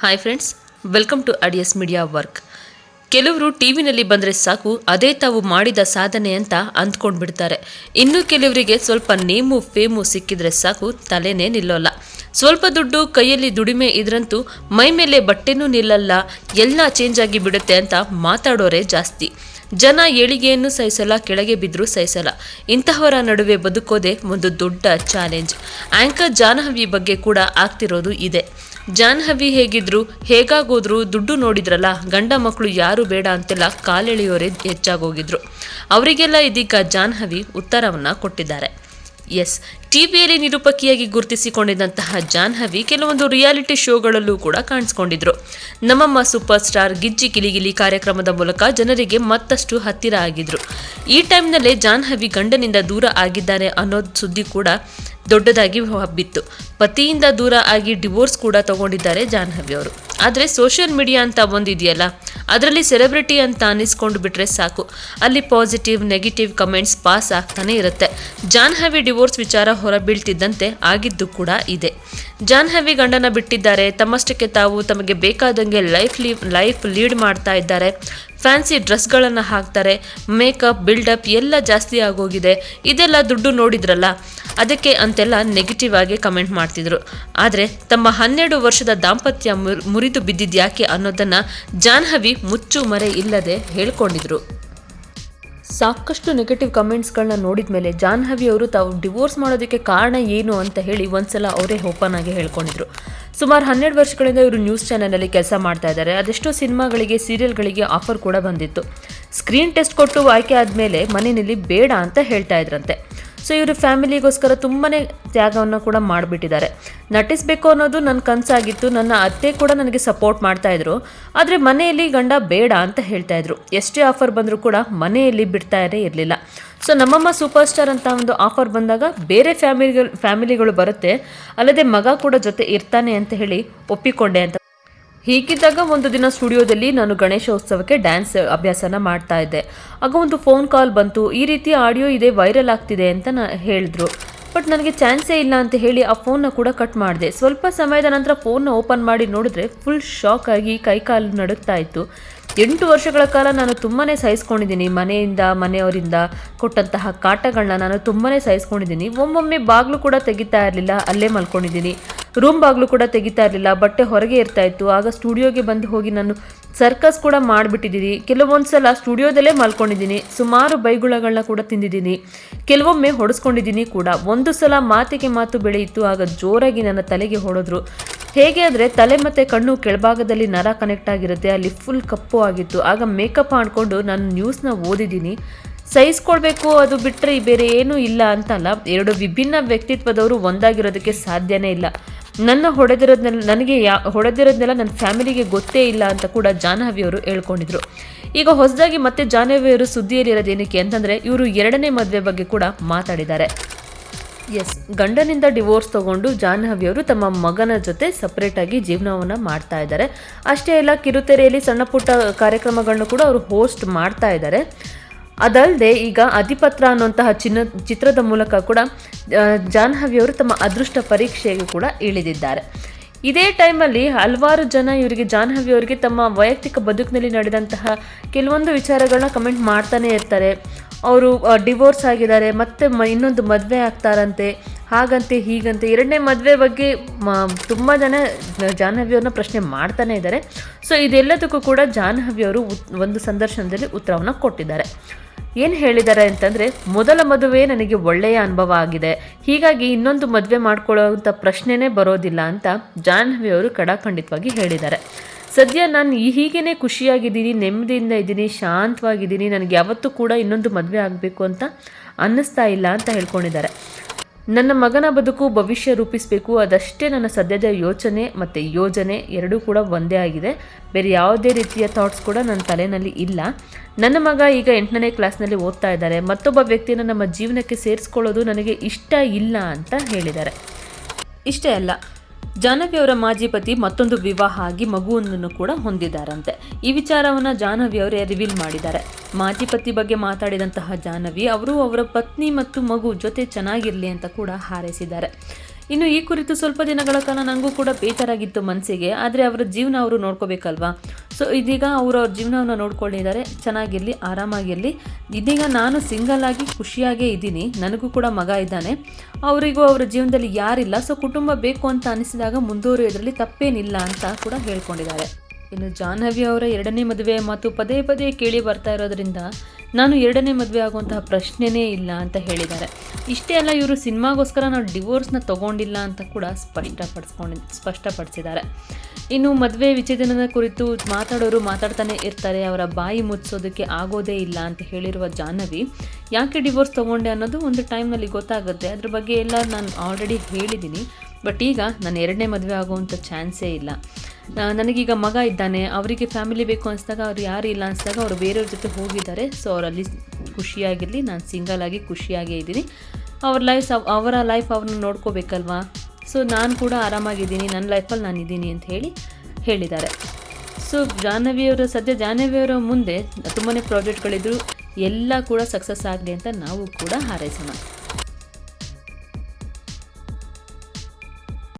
Hi friends welcome to ಅಡಿಯಸ್ media work ಕೆಲವರು T ವಿನಲ್ಲಿ ಬಂದರೆ ಸಾಕು, ಅದೇ ತಾವು ಮಾಡಿದ ಸಾಧನೆ ಅಂತ ಅಂದ್ಕೊಂಡು ಬಿಡ್ತಾರೆ ಇನ್ನು ಕೆಲವರಿಗೆ ಸ್ವಲ್ಪ ನೇಮು ಫೇಮು ಸಿಕ್ಕಿದ್ರೆ ಸಾಕು, ತಲೆನೇ ನಿಲ್ಲೋಲ್ಲ. ಸ್ವಲ್ಪ ದುಡ್ಡು ಕೈಯಲ್ಲಿ ದುಡಿಮೆ ಇದ್ರಂತೂ ಮೈ ಮೇಲೆ ಬಟ್ಟೆನೂ ನಿಲ್ಲಲ್ಲ, ಎಲ್ಲ ಚೇಂಜ್ ಆಗಿ ಬಿಡುತ್ತೆ ಅಂತ ಮಾತಾಡೋರೇ ಜಾಸ್ತಿ. ಜನ ಏಳಿಗೆಯನ್ನು ಸಹಿಸಲ್ಲ, ಕೆಳಗೆ ಬಿದ್ದರೂ ಸಹಿಸಲ್ಲ. ಇಂತಹವರ ನಡುವೆ ಬದುಕೋದೇ ಒಂದು ದೊಡ್ಡ ಚಾಲೆಂಜ್ ಆಂಕರ್ ಜಾಹ್ನವಿ ಬಗ್ಗೆ ಕೂಡ ಆಗ್ತಿರೋದು ಇದೆ. ಜಾಹ್ನವಿ ಹೇಗಿದ್ರು, ಹೇಗಾಗೋದ್ರು ದುಡ್ಡು ನೋಡಿದ್ರಲ್ಲ, ಗಂಡ ಮಕ್ಕಳು ಯಾರು ಬೇಡ ಅಂತೆಲ್ಲ ಕಾಲೆಳೆಯೋರೇ ಹೆಚ್ಚಾಗೋಗಿದ್ರು. ಅವರಿಗೆಲ್ಲ ಇದೀಗ ಜಾನ್ಹವಿ ಉತ್ತರವನ್ನ ಕೊಟ್ಟಿದ್ದಾರೆ. ಎಸ್, ಟಿವಿಯಲ್ಲಿ ನಿರೂಪಕಿಯಾಗಿ ಗುರುತಿಸಿಕೊಂಡಿದ್ದಂತಹ ಜಾನ್ಹವಿ ಕೆಲವೊಂದು ರಿಯಾಲಿಟಿ ಶೋಗಳಲ್ಲೂ ಕೂಡ ಕಾಣಿಸ್ಕೊಂಡಿದ್ರು. ನಮ್ಮಮ್ಮ ಸೂಪರ್ ಸ್ಟಾರ್ ಗಿಜ್ಜಿ ಕಿಲಿಗಿಲಿ ಕಾರ್ಯಕ್ರಮದ ಮೂಲಕ ಜನರಿಗೆ ಮತ್ತಷ್ಟು ಹತ್ತಿರ ಆಗಿದ್ರು. ಈ ಟೈಮ್ನಲ್ಲೇ ಜಾನ್ಹವಿ ಗಂಡನಿಂದ ದೂರ ಆಗಿದ್ದಾರೆ ಅನ್ನೋ ಸುದ್ದಿ ಕೂಡ ದೊಡ್ಡದಾಗಿ ಹಬ್ಬಿತ್ತು ಪತಿಯಿಂದ ದೂರ ಆಗಿ ಡಿವೋರ್ಸ್ ಕೂಡ ತಗೊಂಡಿದ್ದಾರೆ ಜಾಹ್ನವಿ ಅವರು. ಆದರೆ ಸೋಷಿಯಲ್ ಮೀಡಿಯಾ ಅಂತ ಒಂದಿದೆಯಲ್ಲ, ಅದರಲ್ಲಿ ಸೆಲೆಬ್ರಿಟಿ ಅಂತ ಅನ್ನಿಸ್ಕೊಂಡು ಬಿಟ್ರೆ ಸಾಕು. ಅಲ್ಲಿ ಪಾಸಿಟಿವ್, ನೆಗೆಟಿವ್ ಕಮೆಂಟ್ಸ್ ಪಾಸ್ ಆಗ್ತಾನೆ ಇರುತ್ತೆ. ಜಾಹ್ನವಿ ಡಿವೋರ್ಸ್ ವಿಚಾರ ಹೊರಬೀಳ್ತಿದ್ದಂತೆ ಆಗಿದ್ದು ಕೂಡ ಇದೆ. ಜಾಹ್ನವಿ ಗಂಡನ ಬಿಟ್ಟಿದ್ದಾರೆ. ತಮ್ಮಷ್ಟಕ್ಕೆ ತಾವು ತಮಗೆ ಬೇಕಾದಂಗೆ ಲೈಫ್ ಲೀವ್ ಲೈಫ್ ಲೀಡ್ ಮಾಡ್ತಾ ಇದ್ದಾರೆ. ಫ್ಯಾನ್ಸಿ ಡ್ರೆಸ್ಗಳನ್ನು ಹಾಕ್ತಾರೆ ಮೇಕಪ್ ಬಿಲ್ಡಪ್ ಎಲ್ಲ ಜಾಸ್ತಿ ಆಗೋಗಿದೆ. ಇದೆಲ್ಲ ದುಡ್ಡು ನೋಡಿದ್ರಲ್ಲ, ಅದಕ್ಕೆ ಅಂತೆಲ್ಲ ನೆಗೆಟಿವ್ ಆಗಿ ಕಮೆಂಟ್ ಮಾಡ್ತಿದ್ರು. ಆದರೆ ತಮ್ಮ ಹನ್ನೆರಡು ವರ್ಷದ ದಾಂಪತ್ಯ ಮುರ್- ಮುರಿದು ಬಿದ್ದಿದ್ಯಾಕೆ ಅನ್ನೋದನ್ನು ಜಾನ್ಹವಿ ಮುಚ್ಚು ಮರೆ ಇಲ್ಲದೆ ಹೇಳ್ಕೊಂಡಿದ್ರು. ಸಾಕಷ್ಟು ನೆಗೆಟಿವ್ ಕಮೆಂಟ್ಸ್ಗಳನ್ನ ನೋಡಿದ ಮೇಲೆ ಜಾಹ್ನವಿ ಅವರು ತಾವು ಡಿವೋರ್ಸ್ ಮಾಡೋದಕ್ಕೆ ಕಾರಣ ಏನು ಅಂತ ಹೇಳಿ ಒಂದ್ಸಲ ಅವರೇ ಓಪನ್ ಆಗಿ ಹೇಳ್ಕೊಂಡಿದ್ರು. ಸುಮಾರು ಹನ್ನೆರಡು ವರ್ಷಗಳಿಂದ ಇವರು ನ್ಯೂಸ್ ಚಾನಲಲ್ಲಿ ಕೆಲಸ ಮಾಡ್ತಾ ಇದ್ದಾರೆ. ಅದೆಷ್ಟೋ ಸಿನಿಮಾಗಳಿಗೆ, ಸೀರಿಯಲ್ಗಳಿಗೆ ಆಫರ್ ಕೂಡ ಬಂದಿತ್ತು. ಸ್ಕ್ರೀನ್ ಟೆಸ್ಟ್ ಕೊಟ್ಟು ಆಯ್ಕೆ ಆದಮೇಲೆ ಮನೆಯಲ್ಲಿ ಬೇಡ ಅಂತ ಹೇಳ್ತಾ ಇದ್ರಂತೆ. ಸೊ ಇವರು ಫ್ಯಾಮಿಲಿಗೋಸ್ಕರ ತುಂಬಾ ತ್ಯಾಗವನ್ನು ಕೂಡ ಮಾಡಿಬಿಟ್ಟಿದ್ದಾರೆ. ನಟಿಸಬೇಕು ಅನ್ನೋದು ನನ್ನ ಕನಸಾಗಿತ್ತು, ನನ್ನ ಅತ್ತೆ ಕೂಡ ನನಗೆ ಸಪೋರ್ಟ್ ಮಾಡ್ತಾಯಿದ್ರು ಆದರೆ ಮನೆಯಲ್ಲಿ ಗಂಡ ಬೇಡ ಅಂತ ಹೇಳ್ತಾ ಇದ್ರು. ಎಷ್ಟೇ ಆಫರ್ ಬಂದರೂ ಕೂಡ ಮನೆಯಲ್ಲಿ ಬಿಡ್ತಾನೇ ಇರಲಿಲ್ಲ. ಸೊ ನಮ್ಮಮ್ಮ ಸೂಪರ್ ಸ್ಟಾರ್ ಅಂತ ಒಂದು ಆಫರ್ ಬಂದಾಗ ಬೇರೆ ಫ್ಯಾಮಿಲಿಗಳು ಫ್ಯಾಮಿಲಿಗಳು ಬರುತ್ತೆ. ಅಲ್ಲದೆ ಮಗ ಕೂಡ ಜೊತೆ ಇರ್ತಾನೆ ಅಂತ ಹೇಳಿ ಒಪ್ಪಿಕೊಂಡೆ ಅಂತ ಹೀಗಿದ್ದಾಗ ಒಂದು ದಿನ ಸ್ಟುಡಿಯೋದಲ್ಲಿ ನಾನು ಗಣೇಶೋತ್ಸವಕ್ಕೆ ಡ್ಯಾನ್ಸ್ ಅಭ್ಯಾಸನ ಮಾಡ್ತಾ ಇದ್ದೆ. ಆಗ ಒಂದು ಫೋನ್ ಕಾಲ್ ಬಂತು. ಈ ರೀತಿ ಆಡಿಯೋ ಇದೆ, ವೈರಲ್ ಆಗ್ತಿದೆ ಅಂತ ನಾ ಹೇಳಿದ್ರು. ಬಟ್ ನನಗೆ ಚಾನ್ಸೇ ಇಲ್ಲ ಅಂತ ಹೇಳಿ ಆ ಫೋನ್ನ ಕೂಡ ಕಟ್ ಮಾಡಿದೆ. ಸ್ವಲ್ಪ ಸಮಯದ ನಂತರ ಫೋನ್ನ ಓಪನ್ ಮಾಡಿ ನೋಡಿದ್ರೆ ಫುಲ್ ಶಾಕ್ ಆಗಿ ಕೈಕಾಲು ನಡುಗ್ತಾ ಇತ್ತು. ಎಂಟು ವರ್ಷಗಳ ಕಾಲ ನಾನು ತುಂಬಾ ಸಹಿಸ್ಕೊಂಡಿದ್ದೀನಿ. ಮನೆಯಿಂದ, ಮನೆಯವರಿಂದ ಕೊಟ್ಟಂತಹ ಕಾಟಗಳನ್ನ ನಾನು ತುಂಬಾ ಸಹಿಸ್ಕೊಂಡಿದ್ದೀನಿ. ಒಮ್ಮೊಮ್ಮೆ ಬಾಗಿಲು ಕೂಡ ತೆಗಿತಾ ಇರಲಿಲ್ಲ, ಅಲ್ಲೇ ಮಲ್ಕೊಂಡಿದ್ದೀನಿ. ರೂಮ್ ಬಾಗಿಲು ಕೂಡ ತೆಗಿತಾ ಇರಲಿಲ್ಲ, ಬಟ್ಟೆ ಹೊರಗೆ ಇರ್ತಾ ಇತ್ತು. ಆಗ ಸ್ಟುಡಿಯೋಗೆ ಬಂದು ಹೋಗಿ ನಾನು ಸರ್ಕಸ್ ಕೂಡ ಮಾಡಿಬಿಟ್ಟಿದ್ದೀನಿ. ಕೆಲವೊಂದು ಸಲ ಸ್ಟುಡಿಯೋದಲ್ಲೇ ಮಲ್ಕೊಂಡಿದ್ದೀನಿ. ಸುಮಾರು ಬೈಗುಳಗಳನ್ನ ಕೂಡ ತಿಂದಿದ್ದೀನಿ. ಕೆಲವೊಮ್ಮೆ ಹೊಡೆಸ್ಕೊಂಡಿದ್ದೀನಿ ಕೂಡ. ಒಂದು ಸಲ ಮಾತಿಗೆ ಮಾತು ಬೆಳೆಯಿತು, ಆಗ ಜೋರಾಗಿ ನನ್ನ ತಲೆಗೆ ಹೊಡೆದ್ರು. ಹೇಗೆ ಅಂದರೆ ತಲೆ ಮತ್ತು ಕಣ್ಣು ಕೆಳಭಾಗದಲ್ಲಿ ನರ ಕನೆಕ್ಟ್ ಆಗಿರುತ್ತೆ, ಅಲ್ಲಿ ಫುಲ್ ಕಪ್ಪು ಆಗಿತ್ತು. ಆಗ ಮೇಕಪ್ ಮಾಡಿಕೊಂಡು ನಾನು ನ್ಯೂಸ್ನ ಓದಿದ್ದೀನಿ. ಸಹಿಸ್ಕೊಳ್ಬೇಕು, ಅದು ಬಿಟ್ಟರೆ ಬೇರೆ ಏನೂ ಇಲ್ಲ ಅಂತಲ್ಲ. ಎರಡು ವಿಭಿನ್ನ ವ್ಯಕ್ತಿತ್ವದವರು ಒಂದಾಗಿರೋದಕ್ಕೆ ಸಾಧ್ಯನೇ ಇಲ್ಲ. ನನ್ನ ಹೊಡೆದಿರೋದ್ನೆಲ್ಲ ನನಗೆ ಯಾ ಹೊಡೆದಿರೋದ್ನೆಲ್ಲ ನನ್ನ ಫ್ಯಾಮಿಲಿಗೆ ಗೊತ್ತೇ ಇಲ್ಲ ಅಂತ ಕೂಡ ಜಾಹ್ನವಿ ಅವರು ಹೇಳ್ಕೊಂಡಿದ್ರು. ಈಗ ಹೊಸದಾಗಿ ಮತ್ತೆ ಜಾಹ್ನವಿ ಅವರು ಸುದ್ದಿಯಲ್ಲಿರೋದು ಏನಕ್ಕೆ ಅಂತಂದರೆ ಇವರು ಎರಡನೇ ಮದುವೆ ಬಗ್ಗೆ ಕೂಡ ಮಾತಾಡಿದ್ದಾರೆ. ಎಸ್ ಗಂಡನಿಂದ ಡಿವೋರ್ಸ್ ತಗೊಂಡು ಜಾಹ್ನವಿ ಅವರು ತಮ್ಮ ಮಗನ ಜೊತೆ ಸಪ್ರೇಟಾಗಿ ಜೀವನವನ್ನು ಮಾಡ್ತಾ ಇದ್ದಾರೆ. ಅಷ್ಟೇ ಅಲ್ಲ ಕಿರುತೆರೆಯಲ್ಲಿ ಸಣ್ಣ ಪುಟ್ಟ ಕಾರ್ಯಕ್ರಮಗಳನ್ನು ಕೂಡ ಅವರು ಹೋಸ್ಟ್ ಮಾಡ್ತಾ ಇದ್ದಾರೆ. ಅದಲ್ಲದೆ ಈಗ ಅಧಿಪತ್ರ ಅನ್ನುವಂತಹ ಚಿನ್ನ ಚಿತ್ರದ ಮೂಲಕ ಕೂಡ ಆ, ಜಾಹ್ನವಿ ಅವರು ತಮ್ಮ ಅದೃಷ್ಟ ಪರೀಕ್ಷೆಗೆ ಕೂಡ ಇಳಿದಿದ್ದಾರೆ. ಇದೇ ಟೈಮಲ್ಲಿ ಹಲವಾರು ಜನ ಇವರಿಗೆ ಜಾಹ್ನವಿ ಅವರಿಗೆ ತಮ್ಮ ವೈಯಕ್ತಿಕ ಬದುಕಿನಲ್ಲಿ ನಡೆದಂತಹ ಕೆಲವೊಂದು ವಿಚಾರಗಳನ್ನ ಕಮೆಂಟ್ ಮಾಡ್ತಾನೆ ಇರ್ತಾರೆ. ಅವರು ಡಿವೋರ್ಸ್ ಆಗಿದ್ದಾರೆ ಮತ್ತೆ ಇನ್ನೊಂದು ಮದುವೆ ಆಗ್ತಾರಂತೆ ಹಾಗಂತೆ ಹೀಗಂತೆ ಎರಡನೇ ಮದುವೆ ಬಗ್ಗೆ ತುಂಬ ಜನ ಜಾಹ್ನವಿ ಅವ್ರನ್ನ ಪ್ರಶ್ನೆ ಮಾಡ್ತಾನೆ ಇದ್ದಾರೆ. ಸೊ ಇದೆಲ್ಲದಕ್ಕೂ ಕೂಡ ಜಾಹ್ನವಿ ಅವರು ಒಂದು ಸಂದರ್ಶನದಲ್ಲಿ ಉತ್ತರವನ್ನು ಕೊಟ್ಟಿದ್ದಾರೆ. ಏನು ಹೇಳಿದ್ದಾರೆ ಅಂತಂದರೆ, ಮೊದಲ ಮದುವೆ ನನಗೆ ಒಳ್ಳೆಯ ಅನುಭವ ಆಗಿದೆ. ಹೀಗಾಗಿ ಇನ್ನೊಂದು ಮದುವೆ ಮಾಡ್ಕೊಳ್ಳೋವಂಥ ಪ್ರಶ್ನೆನೇ ಬರೋದಿಲ್ಲ ಅಂತ ಜಾಹ್ನವಿ ಅವರು ಕಡಾಖಂಡಿತವಾಗಿ ಹೇಳಿದ್ದಾರೆ. ಸದ್ಯ ನಾನು ಈ ಹೀಗೇನೆ ಖುಷಿಯಾಗಿದ್ದೀನಿ, ನೆಮ್ಮದಿಯಿಂದ ಇದ್ದೀನಿ, ಶಾಂತವಾಗಿದ್ದೀನಿ, ನನಗೆ ಯಾವತ್ತೂ ಕೂಡ ಇನ್ನೊಂದು ಮದುವೆ ಆಗಬೇಕು ಅಂತ ಅನ್ನಿಸ್ತಾ ಇಲ್ಲ ಅಂತ ಹೇಳ್ಕೊಂಡಿದ್ದಾರೆ. ನನ್ನ ಮಗನ ಬದುಕು ಭವಿಷ್ಯ ರೂಪಿಸಬೇಕು, ಅದಷ್ಟೇ ನನ್ನ ಸದ್ಯದ ಯೋಚನೆ ಮತ್ತು ಯೋಜನೆ ಎರಡೂ ಕೂಡ ಒಂದೇ ಆಗಿದೆ. ಬೇರೆ ಯಾವುದೇ ರೀತಿಯ ಥಾಟ್ಸ್ ಕೂಡ ನನ್ನ ತಲೆಯಲ್ಲಿ ಇಲ್ಲ. ನನ್ನ ಮಗ ಈಗ ಎಂಟನೇ ಕ್ಲಾಸ್ನಲ್ಲಿ ಓದ್ತಾ ಇದ್ದಾರೆ. ಮತ್ತೊಬ್ಬ ವ್ಯಕ್ತಿಯನ್ನು ನಮ್ಮ ಜೀವನಕ್ಕೆ ಸೇರಿಸ್ಕೊಳ್ಳೋದು ನನಗೆ ಇಷ್ಟ ಇಲ್ಲ ಅಂತ ಹೇಳಿದ್ದಾರೆ. ಇಷ್ಟೇ ಅಲ್ಲ. ಜಾಹ್ನವಿ ಅವರ ಮಾಜಿ ಪತಿ ಮತ್ತೊಂದು ವಿವಾಹ ಆಗಿ ಮಗುವೊಂದನ್ನು ಕೂಡ ಹೊಂದಿದ್ದಾರಂತೆ. ಈ ವಿಚಾರವನ್ನು ಜಾಹ್ನವಿ ಅವರೇ ರಿವೀಲ್ ಮಾಡಿದ್ದಾರೆ. ಮಾಜಿ ಪತಿ ಬಗ್ಗೆ ಮಾತಾಡಿದಂತಹ ಜಾಹ್ನವಿ, ಅವರು ಅವರ ಪತ್ನಿ ಮತ್ತು ಮಗು ಜೊತೆ ಚೆನ್ನಾಗಿರಲಿ ಅಂತ ಕೂಡ ಹಾರೈಸಿದ್ದಾರೆ. ಇನ್ನು ಈ ಕುರಿತು ಸ್ವಲ್ಪ ದಿನಗಳ ಕಾಲ ನನಗೂ ಕೂಡ ಬೇಜಾರಾಗಿತ್ತು ಮನಸ್ಸಿಗೆ ಆದರೆ ಅವರ ಜೀವನ ಅವರು ನೋಡ್ಕೋಬೇಕಲ್ವಾ? ಸೊ ಇದೀಗ ಅವರು ಅವ್ರ ಜೀವನವನ್ನು ನೋಡ್ಕೊಂಡಿದ್ದಾರೆ ಚೆನ್ನಾಗಿರಲಿ, ಆರಾಮಾಗಿರಲಿ. ಇದೀಗ ನಾನು ಸಿಂಗಲ್ ಆಗಿ ಖುಷಿಯಾಗೇ ಇದ್ದೀನಿ, ನನಗೂ ಕೂಡ ಮಗ ಇದ್ದಾನೆ. ಅವರಿಗೂ ಅವರ ಜೀವನದಲ್ಲಿ ಯಾರಿಲ್ಲ ಸೊ ಕುಟುಂಬ ಬೇಕು ಅಂತ ಅನಿಸಿದಾಗ ಮುಂದುವರಿಯೋದ್ರಲ್ಲಿ ತಪ್ಪೇನಿಲ್ಲ ಅಂತ ಕೂಡ ಹೇಳ್ಕೊಂಡಿದ್ದಾರೆ. ಇನ್ನು ಜಾಹ್ನವಿ ಅವರ ಎರಡನೇ ಮದುವೆ ಮಾತು ಪದೇ ಪದೇ ಕೇಳಿ ಬರ್ತಾ ಇರೋದ್ರಿಂದ ನಾನು ಎರಡನೇ ಮದುವೆ ಆಗುವಂತಹ ಪ್ರಶ್ನೆನೇ ಇಲ್ಲ ಅಂತ ಹೇಳಿದ್ದಾರೆ. ಇಷ್ಟೇ ಅಲ್ಲ, ಇವರು ಸಿನಿಮಾಗೋಸ್ಕರ ನಾವು ಡಿವೋರ್ಸ್ನ ತಗೊಂಡಿಲ್ಲ ಅಂತ ಕೂಡ ಸ್ಪಷ್ಟಪಡಿಸ್ಕೊಂಡು, ಸ್ಪಷ್ಟಪಡಿಸಿದ್ದಾರೆ. ಇನ್ನು ಮದುವೆ ವಿಚ್ಛೇದನದ ಕುರಿತು ಮಾತಾಡೋರು ಮಾತಾಡ್ತಾನೆ ಇರ್ತಾರೆ, ಅವರ ಬಾಯಿ ಮುಚ್ಚೋದಕ್ಕೆ ಆಗೋದೇ ಇಲ್ಲ ಅಂತ ಹೇಳಿರುವ ಜಾಹ್ನವಿ, ಯಾಕೆ ಡಿವೋರ್ಸ್ ತೊಗೊಂಡೆ ಅನ್ನೋದು ಒಂದು ಟೈಮ್ನಲ್ಲಿ ಗೊತ್ತಾಗುತ್ತೆ. ಅದ್ರ ಬಗ್ಗೆ ಎಲ್ಲ ನಾನು ಆಲ್ರೆಡಿ ಹೇಳಿದ್ದೀನಿ. ಬಟ್ ಈಗ ನಾನು ಎರಡನೇ ಮದುವೆ ಆಗುವಂಥ ಚಾನ್ಸೇ ಇಲ್ಲ. ನನಗೀಗ ಮಗ ಇದ್ದಾನೆ, ಅವರಿಗೆ ಫ್ಯಾಮಿಲಿ ಬೇಕು ಅನಿಸಿದಾಗ ಅವ್ರು ಯಾರು ಇಲ್ಲ ಅನಿಸಿದಾಗ ಅವರು ಬೇರೆಯವ್ರ ಜೊತೆ ಹೋಗಿದ್ದಾರೆ. ಸೊ ಅವರಲ್ಲಿ ಖುಷಿಯಾಗಿರಲಿ, ನಾನು ಸಿಂಗಲ್ ಆಗಿ ಖುಷಿಯಾಗೇ ಇದ್ದೀನಿ. ಅವ್ರ ಲೈಫ್ ಅವರ ಲೈಫ್ ಅವ್ರನ್ನ ನೋಡ್ಕೋಬೇಕಲ್ವಾ? ಸೊ ನಾನು ಕೂಡ ಆರಾಮಾಗಿದ್ದೀನಿ ನನ್ನ ಲೈಫಲ್ಲಿ ನಾನು ಇದ್ದೀನಿ ಅಂತ ಹೇಳಿ ಹೇಳಿದ್ದಾರೆ. ಸೊ ಜಾಹ್ನವಿಯವರ ಸದ್ಯ ಜಾಹ್ನವಿಯವರ ಮುಂದೆ ತುಂಬಾ ಪ್ರಾಜೆಕ್ಟ್ಗಳಿದ್ರು ಎಲ್ಲ ಕೂಡ ಸಕ್ಸಸ್ ಆಗಲಿ ಅಂತ ನಾವು ಕೂಡ ಹಾರೈಸೋಣ.